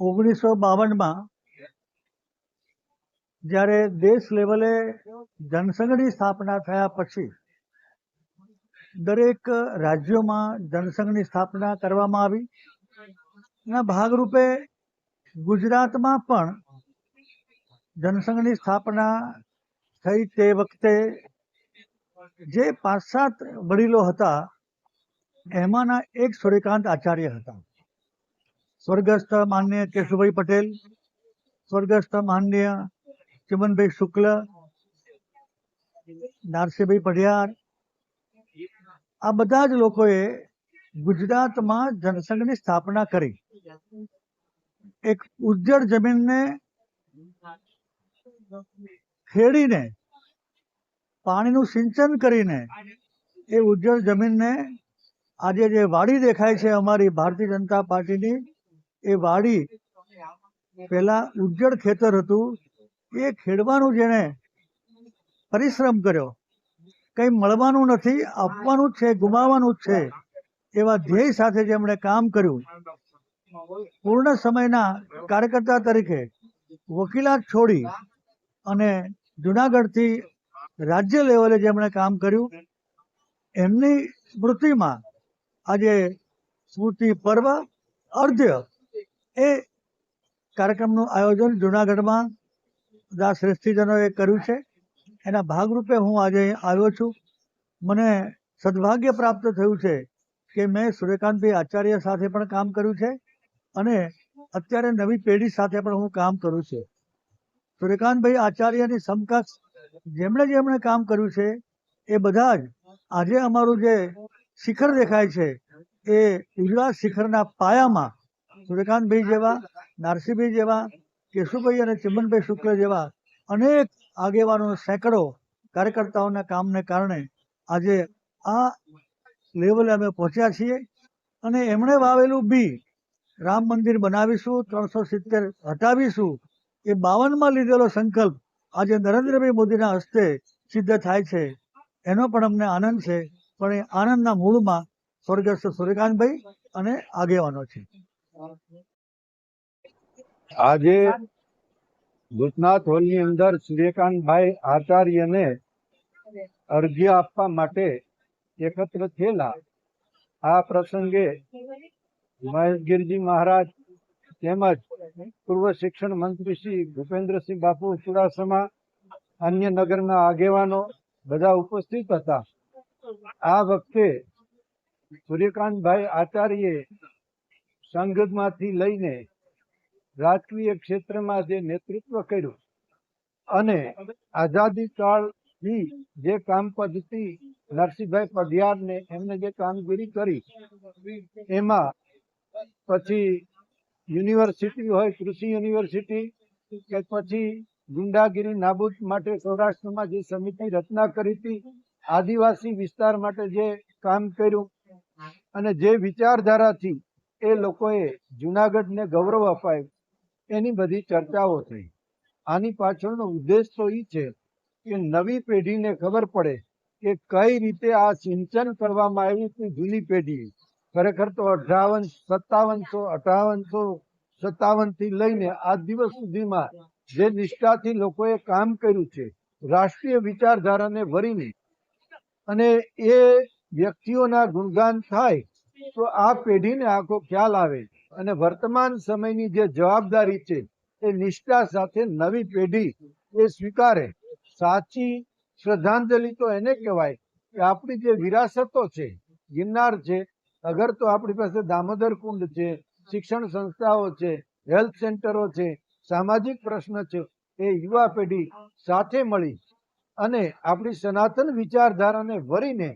ઓગણીસો બાવનમાં જ્યારે દેશ લેવલે જનસંઘની સ્થાપના થયા પછી દરેક રાજ્યોમાં જનસંઘની સ્થાપના કરવામાં આવી. એના ભાગરૂપે ગુજરાતમાં પણ જનસંઘની સ્થાપના થઈ તે વખતે જે પાંચ સાત વડીલો હતા, એમાંના એક સૂર્યકાંત આચાર્ય હતા. સ્વર્ગસ્થ માન્ય કેશુભાઈ પટેલ, સ્વર્ગસ્થ માન્ય ચિમનભાઈ શુક્લ, નારસીભાઈ પઢિયાર, આ બધા જ લોકોએ ગુજરાતમાં જનસંઘની સ્થાપના કરી. એક ઉજ્જળ જમીનને ખેડીને, પાણીનું સિંચન કરીને એ ઉજ્જળ જમીનને આજે જે વાડી દેખાય છે અમારી ભારતીય જનતા પાર્ટીની એ વાડી પેલા ઉજ્જડ ખેતર હતું. એ ખેડવાનું જેને પરિશ્રમ કર્યો. કંઈ મળવાનું નથી, આપવાનું જ છે, ગુમાવવાનું જ છે, એવા ધ્યેય સાથે જેમણે કામ કર્યું. પૂર્ણ સમયના કાર્યકર્તા તરીકે વકીલાત છોડી અને જુનાગઢથી રાજ્ય લેવલે જેમણે કામ કર્યું, એમની સ્મૃતિમાં આજે સ્મૃતિ પર્વ, અર્ધ્ય એ કાર્યક્રમનું આયોજન જુનાગઢમાં બધા શ્રેષ્ઠીજનોએ કર્યું છે. એના ભાગરૂપે હું આજે આવ્યો છું. મને સદભાગ્ય પ્રાપ્ત થયું છે કે મેં સૂર્યકાંતભાઈ આચાર્ય સાથે પણ કામ કર્યું છે અને અત્યારે નવી પેઢી સાથે પણ હું કામ કરું છું. સૂર્યકાંતભાઈ આચાર્યની સમકક્ષ જેમણે જેમણે કામ કર્યું છે, એ બધા જ આજે અમારું જે શિખર દેખાય છે, એ ઉજળા શિખરના પાયામાં સૂર્યકાંતભાઈ જેવા નારસીભાઈ જેવા, કેશુભાઈ અને ચિમનભાઈ શુક્લ જેવા અનેક આગેવાનો સેંકડો કાર્યકર્તાઓના કામને કારણે આજે આ લેવલે અમે પહોંચ્યા છીએ અને એમણે વાવેલું બી રામ મંદિર બનાવીશું, ત્રણસો સિત્તેર હટાવીશું, એ બાવનમાં લીધેલો સંકલ્પ આજે નરેન્દ્રભાઈ મોદીના હસ્તે સિદ્ધ થાય છે. એનો પણ અમને આનંદ છે. પણ એ આનંદના મૂળમાં સ્વર્ગસ્થ સૂર્યકાંતભાઈ અને આગેવાનો છે. આજે ભૂતનાથ હોલની અંદર સૂર્યકાંતભાઈ આચાર્યને અર્ઘ્ય આપવા માટે એકત્ર થયેલા. આ પ્રસંગે મહેશગીરજી મહારાજ તેમજ પૂર્વ શિક્ષણ મંત્રી શ્રી ભૂપેન્દ્રસિંહ બાપુ ચુડાસમા, અન્ય નગરના આગેવાનો બધા ઉપસ્થિત હતા. આ વખતે સૂર્યકાંતભાઈ આચાર્યે સંઘમાંથી લઈને રાજકીય ક્ષેત્રમાં જે નેતૃત્વ કર્યું અને આઝાદી કાળથી જે કામ પદ્ધતિ નરસિંહભાઈ પઢિયારને એમને જે કામગીરી કરી, એમાં પછી યુનિવર્સિટી હોય, કૃષિ યુનિવર્સિટી કે પછી ગુંડાગીરી નાબૂદ માટે સૌરાષ્ટ્રમાં જે સમિતિ રચના કરી હતી, આદિવાસી વિસ્તાર માટે જે કામ કર્યું અને જે વિચારધારાથી એ લોકોએ જુનાગઢને ગૌરવ અપાયું. એની બધી ચર્ચાઓ થઈ. આની પાછળનો ઉદ્દેશ તો એ છે કે નવી પેઢીને ખબર પડે કે કઈ રીતે આ સિંચન કરવામાં આવ્યું હતું જૂની પેઢી ખરેખર તો અઢાવન સત્તાવનસો અઠાવનસો સત્તાવનથી લઈને આ દિવસ સુધીમાં જે નિષ્ઠાથી લોકોએ કામ કર્યું છે, રાષ્ટ્રીય વિચારધારાને વરીને. અને એ વ્યક્તિઓના ગુણગાન થાય તો આ પેઢીને આખો ખ્યાલ આવે અને વર્તમાન સમયની જે જવાબદારી છે, એ નિષ્ઠા સાથે નવી પેઢી એ સ્વીકારે. સાચી શ્રદ્ધાંજલિ તો એને કહેવાય કે આપણી જે વિરાસતો છે, ગિરનાર છે, અગર તો આપણી પાસે દામોદર કુંડ છે, શિક્ષણ સંસ્થાઓ છે, હેલ્થ સેન્ટરો છે, સામાજિક પ્રશ્ન છે, એ યુવા પેઢી સાથે મળી અને આપણી સનાતન વિચારધારાને વરીને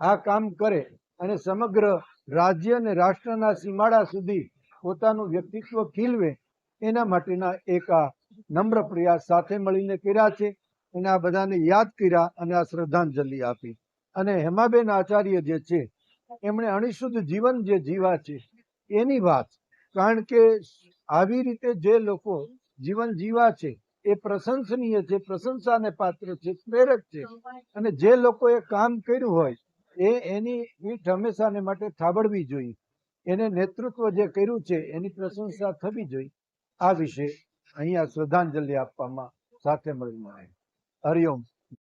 આ કામ કરે અને સમગ્ર રાજ્ય અને રાષ્ટ્રના સીમાડા સુધી પોતાનું વ્યક્તિત્વ ખીલવે, એના માટેના એક આ નમ્ર પ્રયાસ સાથે મળીને કર્યા છે. અને આ બધાને યાદ કર્યા અને આ શ્રદ્ધાંજલિ આપી. અને હેમાબેન આચાર્ય જે છે, એમણે અણિશુદ્ધ જીવન જે જીવા છે, એની વાત, કારણ કે આવી રીતે જે લોકો જીવન જીવા છે, એ પ્રશંસનીય છે, પ્રશંસાને પાત્ર છે, પ્રેરક છે. અને જે લોકોએ કામ કર્યું હોય એ એની પીઠ હંમેશાને માટે થાબડવી જોઈએ. એને નેતૃત્વ જે કર્યું છે, એની પ્રશંસા થવી જોઈએ. આ વિશે અહીંયા શ્રદ્ધાંજલિ આપવામાં સાથે મળીને. હરિઓમ